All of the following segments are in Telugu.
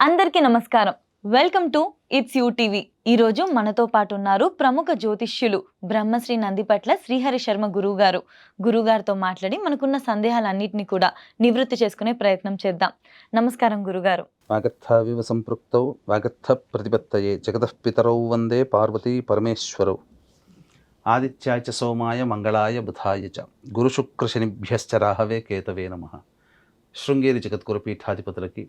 అందరికీ నమస్కారం. Welcome to it's you TV. ఈరోజు మనతో పాటు ఉన్నారు ప్రముఖ జ్యోతిష్యులు బ్రహ్మశ్రీ నందిపట్ల శ్రీహరి శర్మ గురువు గారు గురుగారితో మాట్లాడి మనకున్న సందేహాలన్నింటినీ కూడా నివృత్తి చేసుకునే ప్రయత్నం చేద్దాం. నమస్కారం గురుగారు. వాగర్థావివ సంపృక్తౌ వాగర్థ ప్రతిపత్తయే జగతః పితరౌ వందే పార్వతీ పరమేశ్వరౌ. ఆదిత్యాయ చ సోమాయ మంగళాయ బుధాయ చ. గురుశుక్రశనిభ్యశ్చ రాహవే కేతవే నమ. శృంగేరి జగద్గురు పీఠాధిపతులకి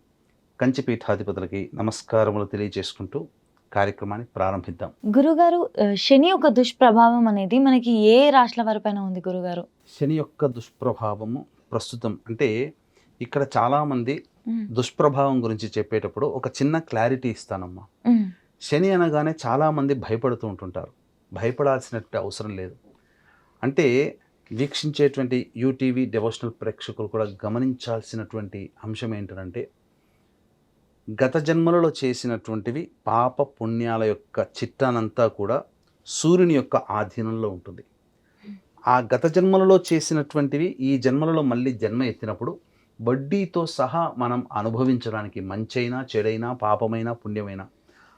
కంచి పీఠాధిపతులకి నమస్కారములు తెలియజేసుకుంటూ కార్యక్రమాన్ని ప్రారంభిద్దాం. గురుగారు శని యొక్క దుష్ప్రభావం అనేది మనకి ఏ రాశుల వారిపైన ఉంది గురుగారు? శని యొక్క దుష్ప్రభావము ప్రస్తుతం అంటే ఇక్కడ చాలామంది దుష్ప్రభావం గురించి చెప్పేటప్పుడు ఒక చిన్న క్లారిటీ ఇస్తానమ్మా. శని అనగానే చాలామంది భయపడుతూ ఉంటుంటారు. భయపడాల్సినట్టు అవసరం లేదు. అంటే వీక్షించేటువంటి యూటీవీ డెవోషనల్ ప్రేక్షకులు కూడా గమనించాల్సినటువంటి అంశం ఏంటంటే గత జన్మలలో చేసినటువంటివి పాప పుణ్యాల యొక్క చిట్టానంతా కూడా సూర్యుని యొక్క ఆధీనంలో ఉంటుంది. ఆ గత జన్మలలో చేసినటువంటివి ఈ జన్మలలో మళ్ళీ జన్మ ఎత్తినప్పుడు వడ్డీతో సహా మనం అనుభవించడానికి మంచైనా చెడైనా పాపమైనా పుణ్యమైనా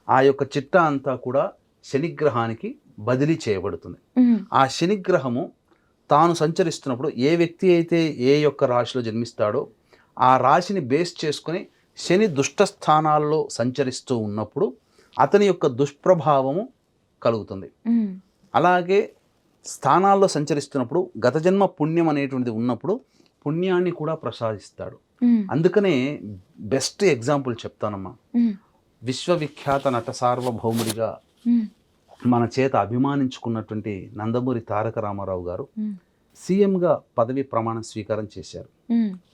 ఆ యొక్క చిట్టా అంతా కూడా శనిగ్రహానికి బదిలీ చేయబడుతుంది. ఆ శనిగ్రహము తాను సంచరిస్తున్నప్పుడు ఏ వ్యక్తి అయితే ఏ యొక్క రాశిలో జన్మిస్తాడో ఆ రాశిని బేస్ చేసుకొని శని దుష్ట స్థానాల్లో సంచరిస్తూ ఉన్నప్పుడు అతని యొక్క దుష్ప్రభావము కలుగుతుంది. అలాగే స్థానాల్లో సంచరిస్తున్నప్పుడు గత జన్మ పుణ్యం అనేటువంటిది ఉన్నప్పుడు పుణ్యాన్ని కూడా ప్రసాదిస్తాడు. అందుకనే బెస్ట్ ఎగ్జాంపుల్ చెప్తానమ్మా. విశ్వవిఖ్యాత నట సార్వభౌముడిగా మన చేత అభిమానించుకున్నటువంటి నందమూరి తారక రామారావు గారు సీఎంగా పదవి ప్రమాణ స్వీకారం చేశారు.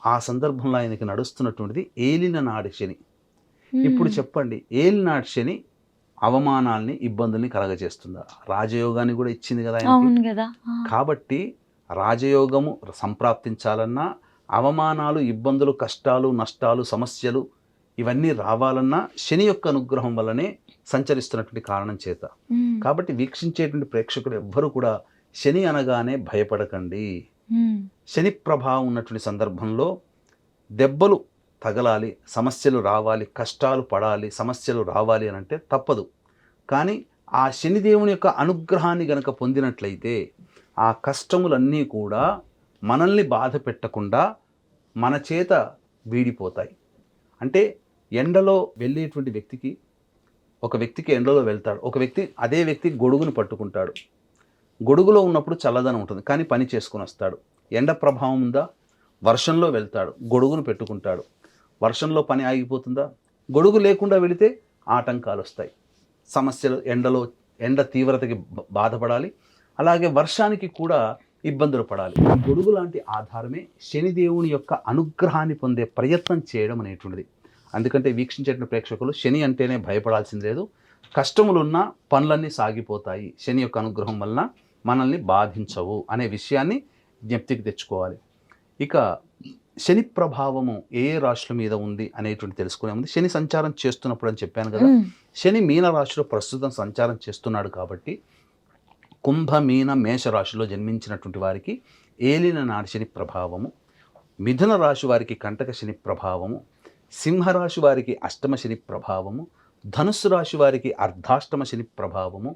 ఆ సందర్భంలో ఆయనకి నడుస్తున్నటువంటిది ఏలిన నాడి శని. ఇప్పుడు చెప్పండి ఏలినాటి శని అవమానాల్ని ఇబ్బందుల్ని కలగజేస్తుందా? రాజయోగాన్ని కూడా ఇచ్చింది కదా ఆయనకి. అవును కదా. ఆ, కాబట్టి రాజయోగము సంప్రాప్తించాలన్నా అవమానాలు ఇబ్బందులు కష్టాలు నష్టాలు సమస్యలు ఇవన్నీ రావాలన్నా శని యొక్క అనుగ్రహం వల్లనే సంచరిస్తున్నటువంటి కారణం చేత. కాబట్టి వీక్షించేటువంటి ప్రేక్షకులు ఎవ్వరూ కూడా శని అనగానే భయపడకండి. శని ప్రభావం ఉన్నటువంటి సందర్భంలో దెబ్బలు తగలాలి సమస్యలు రావాలి కష్టాలు పడాలి సమస్యలు రావాలి అని అంటే తప్పదు. కానీ ఆ శనిదేవుని యొక్క అనుగ్రహాన్ని గనక పొందినట్లయితే ఆ కష్టములన్నీ కూడా మనల్ని బాధ పెట్టకుండా మన చేత వీడిపోతాయి. అంటే ఎండలో వెళ్ళేటువంటి వ్యక్తికి ఒక వ్యక్తికి ఎండలో వెళ్తాడు ఒక వ్యక్తి అదే వ్యక్తి గొడుగును పట్టుకుంటాడు. గొడుగులో ఉన్నప్పుడు చల్లదనం ఉంటుంది కానీ పని చేసుకుని వస్తాడు. ఎండ ప్రభావం ఉందా? వర్షంలో వెళ్తాడు గొడుగును పెట్టుకుంటాడు. వర్షంలో పని ఆగిపోతుందా? గొడుగు లేకుండా వెళితే ఆటంకాలు వస్తాయి. సమస్యలు ఎండలో ఎండ తీవ్రతకి బాధపడాలి. అలాగే వర్షానికి కూడా ఇబ్బందులు పడాలి. గొడుగు లాంటి ఆధారమే శనిదేవుని యొక్క అనుగ్రహాన్ని పొందే ప్రయత్నం చేయడం అనేటువంటిది. అందుకంటే వీక్షించేటువంటి ప్రేక్షకులు శని అంటేనే భయపడాల్సింది లేదు. కష్టములున్నా పనులన్నీ సాగిపోతాయి శని యొక్క అనుగ్రహం వలన. మనల్ని బాధించవు అనే విషయాన్ని జ్ఞప్తికి తెచ్చుకోవాలి. ఇక శని ప్రభావము ఏ రాశుల మీద ఉంది అనేటువంటి తెలుసుకునే ముందు శని సంచారం చేస్తున్నప్పుడు అని చెప్పాను కదా శని మీన రాశిలో ప్రస్తుతం సంచారం చేస్తున్నాడు కాబట్టి కుంభ మీన మేష రాశిలో జన్మించినటువంటి వారికి ఏలిన నాడి శని ప్రభావము మిథున రాశి వారికి కంటక శని ప్రభావము సింహరాశి వారికి అష్టమ శని ప్రభావము ధనుస్సు రాశి వారికి అర్ధాష్టమ శని ప్రభావము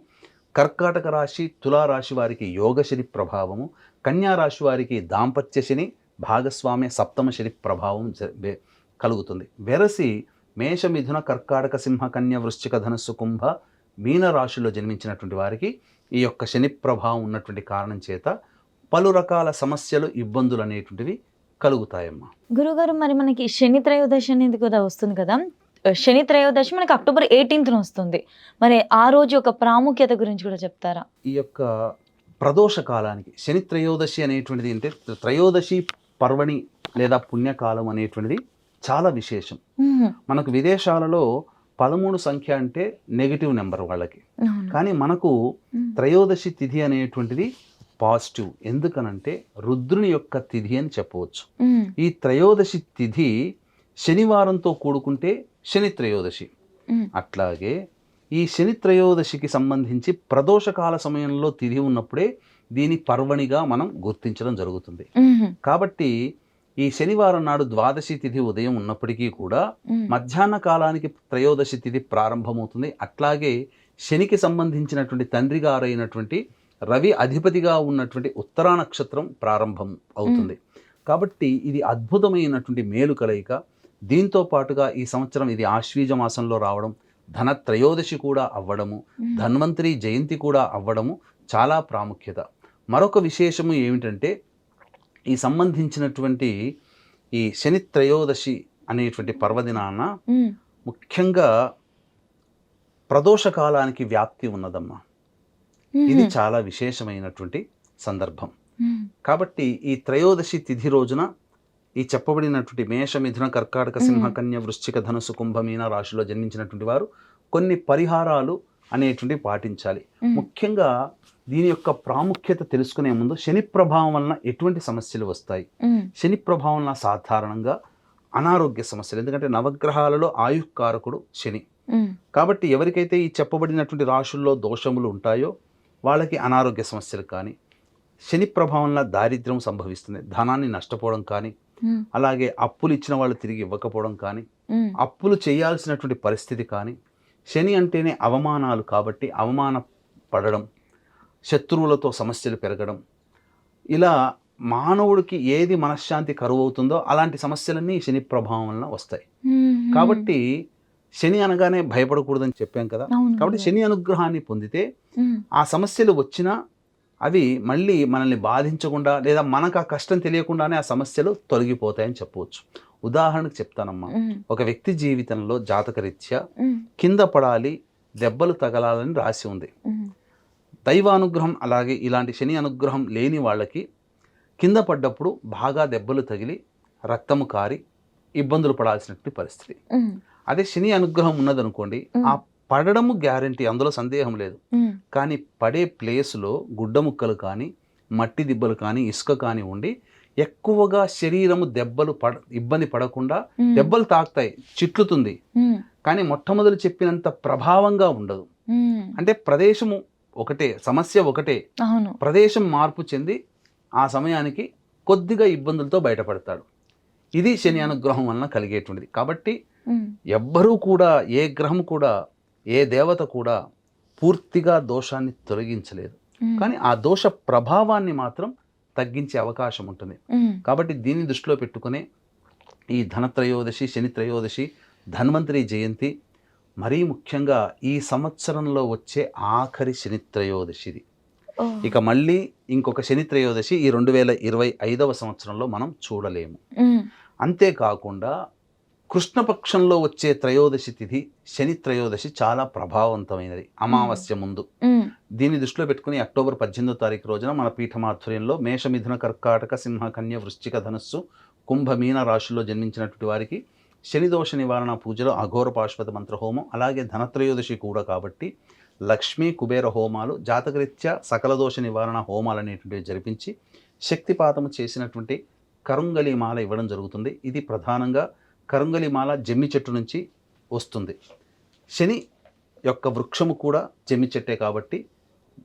కర్కాటక రాశి తులారాశి వారికి యోగ శని ప్రభావము కన్యా రాశి వారికి దాంపత్య శని భాగస్వామ్య సప్తమ శని ప్రభావం కలుగుతుంది. వెరసి మేష మిథున కర్కాటక సింహ కన్య వృశ్చిక ధనస్సు కుంభ మీన రాశిలో జన్మించినటువంటి వారికి ఈ యొక్క శని ప్రభావం ఉన్నటువంటి కారణం చేత పలు రకాల సమస్యలు ఇబ్బందులు అనేటువంటివి కలుగుతాయమ్మా. గురుగారు మరి మనకి శని త్రయోదశి అనేది కూడా వస్తుంది కదా. శని త్రయోదశి మనకి అక్టోబర్ ఎయిటీన్త్ వస్తుంది. మరి ఆ రోజు యొక్క ప్రాముఖ్యత గురించి కూడా చెప్తారా? ఈ యొక్క ప్రదోష కాలానికి శని త్రయోదశి అనేటువంటిది అంటే త్రయోదశి పర్వణి లేదా పుణ్యకాలం అనేటువంటిది చాలా విశేషం. మనకు విదేశాలలో పదమూడు సంఖ్య అంటే నెగిటివ్ నెంబర్ వాళ్ళకి. కానీ మనకు త్రయోదశి తిథి అనేటువంటిది పాజిటివ్ ఎందుకనంటే రుద్రుని యొక్క తిథి అని చెప్పవచ్చు. ఈ త్రయోదశి తిథి శనివారంతో కూడుకుంటే శని త్రయోదశి. అట్లాగే ఈ శని త్రయోదశికి సంబంధించి ప్రదోషకాల సమయంలో తిథి ఉన్నప్పుడే దీని పర్వణిగా మనం గుర్తించడం జరుగుతుంది. కాబట్టి ఈ శనివారం నాడు ద్వాదశి తిథి ఉదయం ఉన్నప్పటికీ కూడా మధ్యాహ్న కాలానికి త్రయోదశి తిథి ప్రారంభమవుతుంది. అట్లాగే శనికి సంబంధించినటువంటి తండ్రి గారైనటువంటి రవి అధిపతిగా ఉన్నటువంటి ఉత్తరా నక్షత్రం ప్రారంభం అవుతుంది. కాబట్టి ఇది అద్భుతమైనటువంటి మేలు కలయిక దీంతో పాటుగా ఈ సంవత్సరం ఇది ఆశ్వీజ మాసంలో రావడం ధన త్రయోదశి కూడా అవ్వడము ధన్వంతరి జయంతి కూడా అవ్వడము చాలా ప్రాముఖ్యత. మరొక విశేషము ఏమిటంటే ఈ సంబంధించినటువంటి ఈ శని త్రయోదశి అనేటువంటి పర్వదినాన ముఖ్యంగా ప్రదోష కాలానికి వ్యాప్తి ఉన్నదమ్మా. ఇది చాలా విశేషమైనటువంటి సందర్భం. కాబట్టి ఈ త్రయోదశి తిథి రోజున ఈ చెప్పబడినటువంటి మేష మిథున కర్కాటక సింహ మ్మ్. కన్య వృశ్చిక ధనుసు కుంభ మీన రాశిలో జన్మించినటువంటి వారు కొన్ని పరిహారాలు అనేటువంటివి పాటించాలి. ముఖ్యంగా దీని యొక్క ప్రాముఖ్యత తెలుసుకునే ముందు శని ప్రభావం వలన ఎటువంటి సమస్యలు వస్తాయి? శని ప్రభావం వలన సాధారణంగా అనారోగ్య సమస్యలు ఎందుకంటే నవగ్రహాలలో ఆయుకారకుడు శని. కాబట్టి ఎవరికైతే ఈ చెప్పబడినటువంటి రాశుల్లో దోషములు ఉంటాయో వాళ్ళకి అనారోగ్య సమస్యలు కానీ శని ప్రభావంలో దారిద్ర్యం సంభవిస్తుంది ధనాన్ని నష్టపోవడం కానీ అలాగే అప్పులు ఇచ్చిన వాళ్ళు తిరిగి ఇవ్వకపోవడం కానీ అప్పులు చేయాల్సినటువంటి పరిస్థితి కానీ శని అంటేనే అవమానాలు కాబట్టి అవమాన పడడం శత్రువులతో సమస్యలు పెరగడం ఇలా మానవుడికి ఏది మనశ్శాంతి కరువు అవుతుందో అలాంటి సమస్యలన్నీ శని ప్రభావం వలన వస్తాయి కాబట్టి శని అనగానే భయపడకూడదని చెప్పాం కదా. కాబట్టి. శని అనుగ్రహాన్ని పొందితే ఆ సమస్యలు వచ్చినా అవి మళ్ళీ మనల్ని బాధించకుండా లేదా మనకు ఆ కష్టం తెలియకుండానే ఆ సమస్యలు తొలగిపోతాయని చెప్పవచ్చు. ఉదాహరణకు చెప్తానమ్మా. ఒక వ్యక్తి జీవితంలో జాతకరీత్యా కింద పడాలి దెబ్బలు తగలాలని రాసి ఉంది. దైవానుగ్రహం అలాగే ఇలాంటి శని అనుగ్రహం లేని వాళ్ళకి కింద పడ్డప్పుడు బాగా దెబ్బలు తగిలి రక్తము కారి ఇబ్బందులు పడాల్సినటువంటి పరిస్థితి. అదే శని అనుగ్రహం ఉన్నదనుకోండి. ఆ పడడము గ్యారంటీ అందులో సందేహం లేదు. కానీ పడే ప్లేస్లో గుడ్డ ముక్కలు కానీ మట్టి దిబ్బలు కానీ ఇసుక కానీ ఉండి ఎక్కువగా శరీరము దెబ్బలు పడ ఇబ్బంది పడకుండా దెబ్బలు తాకుతాయి చిట్లుతుంది. కానీ మొట్టమొదలు చెప్పినంత ప్రభావంగా ఉండదు. అంటే ప్రదేశము ఒకటే సమస్య ఒకటే. ప్రదేశం మార్పు చెంది ఆ సమయానికి కొద్దిగా ఇబ్బందులతో బయటపడతాడు. ఇది శని అనుగ్రహం వలన కలిగేటువంటిది. కాబట్టి ఎవ్వరూ కూడా ఏ గ్రహం కూడా ఏ దేవత కూడా పూర్తిగా దోషాన్ని తొలగించలేదు. కానీ ఆ దోష ప్రభావాన్ని మాత్రం తగ్గించే అవకాశం ఉంటుంది. కాబట్టి దీన్ని దృష్టిలో పెట్టుకునే ఈ ధనత్రయోదశి శని త్రయోదశి ధన్వంతరి జయంతి మరీ ముఖ్యంగా ఈ సంవత్సరంలో వచ్చే ఆఖరి శని త్రయోదశిది ఓ, ఇక మళ్ళీ ఇంకొక శని త్రయోదశి ఈ రెండు వేల ఇరవై ఐదవ సంవత్సరంలో మనం చూడలేము. అంతేకాకుండా కృష్ణపక్షంలో వచ్చే త్రయోదశి తిథి శని త్రయోదశి చాలా ప్రభావవంతమైనది. అమావాస్య ముందు. దీన్ని దృష్టిలో పెట్టుకుని అక్టోబర్ పద్దెనిమిదో తారీఖు రోజున మన పీఠమాధ్వర్యంలో మేషమిథున కర్కాటక సింహ కన్య వృశ్చిక ధనుస్సు కుంభ మీన రాశుల్లో జన్మించినటువంటి వారికి శని దోష నివారణ పూజలో అఘోర పాశ్వత మంత్ర హోమం అలాగే ధనత్రయోదశి కూడా కాబట్టి లక్ష్మీ కుబేర హోమాలు జాతకరీత్యా సకల దోష నివారణ హోమాలు అనేటువంటివి జరిపించి శక్తిపాతము చేసినటువంటి కరుంగలి మాల ఇవ్వడం జరుగుతుంది. ఇది ప్రధానంగా కరంగలి మాల జమ్మి చెట్టు నుంచి వస్తుంది. శని యొక్క వృక్షము కూడా జమ్మి చెట్టే కాబట్టి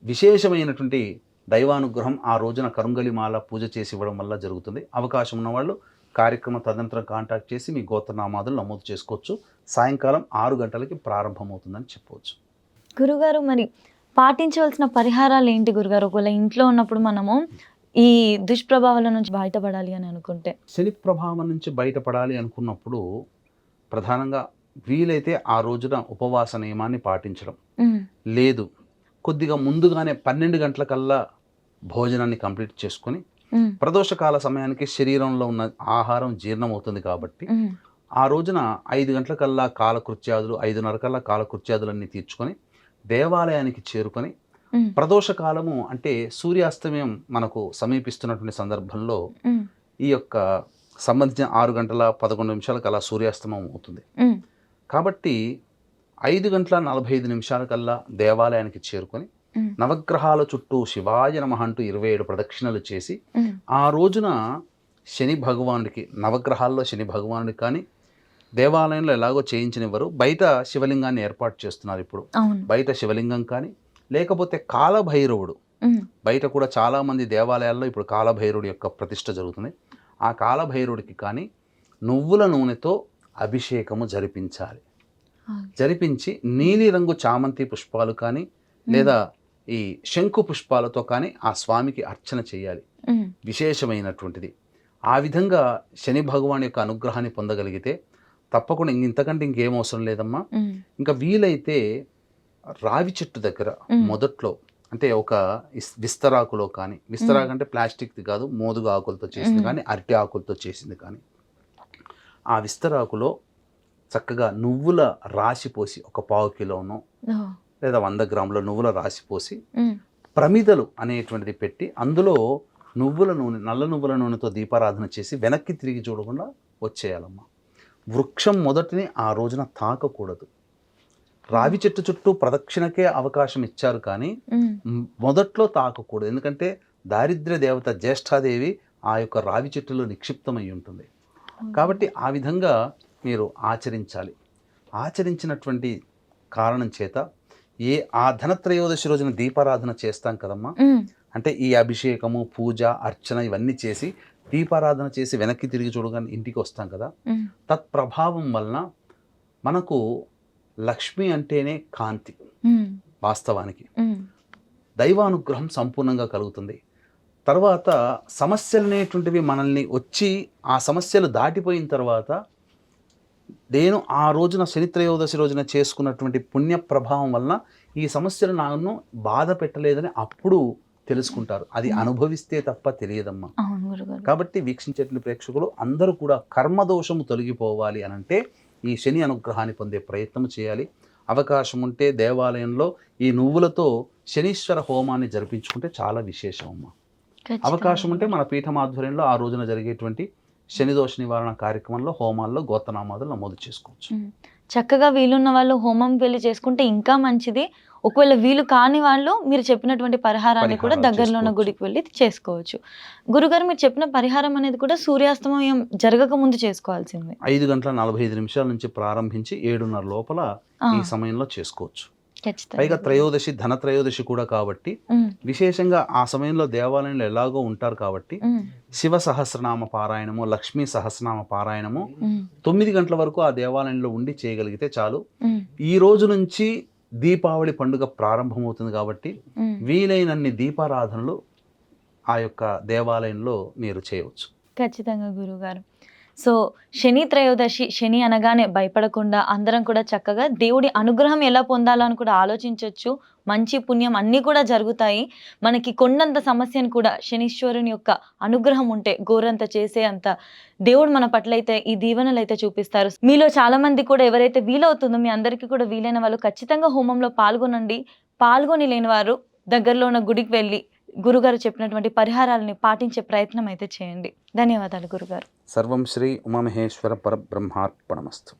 విశేషమైనటువంటి దైవానుగ్రహం ఆ రోజున కరుంగలిమాల పూజ చేసి ఇవ్వడం వల్ల జరుగుతుంది. అవకాశం ఉన్నవాళ్ళు కార్యక్రమం తదనంతరం కాంటాక్ట్ చేసి మీ గోత్రనామాదులు నమోదు చేసుకోవచ్చు. సాయంకాలం ఆరు గంటలకి ప్రారంభమవుతుందని చెప్పవచ్చు. గురుగారు మరి పాటించవలసిన పరిహారాలు ఏంటి గురుగారు? ఒకవేళ ఇంట్లో ఉన్నప్పుడు మనము ఈ దుష్ప్రభావాల నుంచి బయటపడాలి అని అనుకుంటే? శని ప్రభావం నుంచి బయటపడాలి అనుకున్నప్పుడు ప్రధానంగా వీలైతే ఆ రోజున ఉపవాస నియమాన్ని పాటించడం. లేదు కొద్దిగా ముందుగానే పన్నెండు గంటలకల్లా భోజనాన్ని కంప్లీట్ చేసుకొని ప్రదోషకాల సమయానికి శరీరంలో ఉన్న ఆహారం జీర్ణమవుతుంది కాబట్టి ఉమ్, ఆ రోజున ఐదు గంటలకల్లా కాలకృత్యాదులు ఐదున్నర కల్లా కాలకృత్యాదులన్నీ తీర్చుకొని దేవాలయానికి చేరుకొని ప్రదోష కాలము అంటే సూర్యాస్తమయం మనకు సమీపిస్తున్నటువంటి సందర్భంలో ఈ యొక్క సంబంధించిన ఆరు గంటల పదకొండు నిమిషాలకు అలా సూర్యాస్తమం అవుతుంది. కాబట్టి ఐదు గంటల నలభై ఐదు నిమిషాలకల్లా దేవాలయానికి చేరుకొని నవగ్రహాల చుట్టూ శివాయ నమః అంటూ ఇరవై ఏడు ప్రదక్షిణలు చేసి ఆ రోజున శని భగవానుడికి నవగ్రహాల్లో శని భగవానుడికి కానీ దేవాలయంలో ఎలాగో చేయించనివ్వరు. బయట శివలింగాన్ని ఏర్పాటు చేస్తున్నారు ఇప్పుడు. బయట శివలింగం కానీ లేకపోతే కాలభైరవుడు. బయట కూడా చాలామంది దేవాలయాల్లో ఇప్పుడు కాలభైరవుడి యొక్క ప్రతిష్ట జరుగుతుంది. ఆ కాలభైరుడికి కానీ నువ్వుల నూనెతో అభిషేకము జరిపించాలి. జరిపించి నీలిరంగు చామంతి పుష్పాలు కానీ లేదా ఈ శంకు పుష్పాలతో కానీ ఆ స్వామికి అర్చన చేయాలి. విశేషమైనటువంటిది. ఆ విధంగా శని భగవాన్ యొక్క అనుగ్రహాన్ని పొందగలిగితే తప్పకుండా ఇంక ఇంతకంటే ఇంకేం అవసరం లేదమ్మా. ఇంకా వీలైతే రావి చెట్టు దగ్గర. మొదట్లో అంటే ఒక విస్తరాకులో కానీ విస్తరాకు అంటే ప్లాస్టిక్ది కాదు మోదుగా ఆకులతో చేసింది. కానీ అరటి ఆకులతో చేసింది కానీ ఆ విస్తరాకులో చక్కగా నువ్వుల రాశి పోసి ఒక పావు కిలోనో లేదా వంద గ్రాముల నువ్వుల రాశి పోసి ప్రమిదలు అనేటువంటిది పెట్టి అందులో నువ్వుల నూనె నల్ల నువ్వుల నూనెతో దీపారాధన చేసి వెనక్కి తిరిగి చూడకుండా వచ్చేయాలమ్మా. వృక్షం మొదటిని ఆ రోజున తాకకూడదు. రావి చెట్టు చుట్టూ ప్రదక్షిణకే అవకాశం ఇచ్చారు కానీ మొదట్లో తాకకూడదు. ఎందుకంటే దారిద్ర్య దేవత జ్యేష్ఠాదేవి ఆ యొక్క రావి చెట్టులో నిక్షిప్తమై ఉంటుంది. కాబట్టి ఆ విధంగా మీరు ఆచరించాలి. ఆచరించినటువంటి కారణం చేత ఏ ఆ ధనత్రయోదశి రోజున దీపారాధన చేస్తాం కదమ్మా? అంటే ఈ అభిషేకము పూజ అర్చన ఇవన్నీ చేసి దీపారాధన చేసి వెనక్కి తిరిగి చూడగానే ఇంటికి వస్తాం కదా? తత్ప్రభావం వలన మనకు లక్ష్మి అంటేనే కాంతి. వాస్తవానికి. దైవానుగ్రహం సంపూర్ణంగా కలుగుతుంది. తర్వాత సమస్యలు అనేటువంటివి మనల్ని వచ్చి ఆ సమస్యలు దాటిపోయిన తర్వాత నేను ఆ రోజున శనిత్రయోదశి రోజున చేసుకున్నటువంటి పుణ్య ప్రభావం వలన ఈ సమస్యలు నన్ను బాధ పెట్టలేదని అప్పుడు తెలుసుకుంటారు. అది అనుభవిస్తే తప్ప తెలియదమ్మా. కాబట్టి వీక్షించేటువంటి ప్రేక్షకులు అందరూ కూడా కర్మదోషము తొలగిపోవాలి అని అంటే ఈ శని అనుగ్రహాన్ని పొందే ప్రయత్నం చేయాలి అవకాశం ఉంటే దేవాలయంలో ఈ నువ్వులతో శనీశ్వర హోమాన్ని జరిపించుకుంటే చాలా విశేషం అమ్మా. అవకాశం ఉంటే మన పీఠం ఆధ్వర్యంలో ఆ రోజున జరిగేటువంటి శనిదోష నివారణ కార్యక్రమంలో హోమాల్లో గోతనామాదులు నమోదు చేసుకోవచ్చు. చక్కగా వీలున్న వాళ్ళు హోమంకి వెళ్ళి చేసుకుంటే ఇంకా మంచిది ఒకవేళ వీలు కాని వాళ్ళు మీరు చెప్పినటువంటి పరిహారాన్ని కూడా దగ్గరలో ఉన్న. గుడికి వెళ్ళి చేసుకోవచ్చు. గురుగారు మీరు చెప్పిన పరిహారం అనేది కూడా సూర్యాస్తమయం జరగక ముందు చేసుకోవాల్సిందే. ఐదు గంటల నలభై ఐదు నిమిషాల నుంచి ప్రారంభించి ఏడున్నర లోపల ఈ సమయంలో చేసుకోవచ్చు. పైగా త్రయోదశి ధన త్రయోదశి కూడా కాబట్టి విశేషంగా ఆ సమయంలో దేవాలయంలో ఎలాగో ఉంటారు కాబట్టి శివ సహస్రనామ పారాయణము లక్ష్మీ సహస్రనామ పారాయణము తొమ్మిది గంటల వరకు ఆ దేవాలయంలో ఉండి చేయగలిగితే చాలు. ఈ రోజు నుంచి దీపావళి పండుగ ప్రారంభమవుతుంది కాబట్టి. వీలైనన్ని దీపారాధనలు ఆ యొక్క దేవాలయంలో మీరు చేయవచ్చు. ఖచ్చితంగా గురుగారు సో శని త్రయోదశి శని అనగానే భయపడకుండా అందరం కూడా చక్కగా దేవుడి అనుగ్రహం ఎలా పొందాలో అని కూడా ఆలోచించవచ్చు మంచి పుణ్యం అన్నీ కూడా జరుగుతాయి. మనకి కొండంత సమస్యను కూడా శనీశ్వరుని యొక్క అనుగ్రహం ఉంటే గోరంత చేసే అంత దేవుడు మన పట్లయితే ఈ దీవెనలు అయితే చూపిస్తారు. మీలో చాలా మంది కూడా ఎవరైతే వీలవుతుందో మీ అందరికీ కూడా వీలైన వాళ్ళు ఖచ్చితంగా హోమంలో పాల్గొనండి. పాల్గొని లేని వారు దగ్గరలో ఉన్న గుడికి వెళ్ళి గురుగారు చెప్పినటువంటి పరిహారాలని పాటించే ప్రయత్నం అయితే చేయండి. ధన్యవాదాలు గురుగారు. సర్వం శ్రీ ఉమామహేశ్వర పరబ్రహ్మార్పణమస్తు.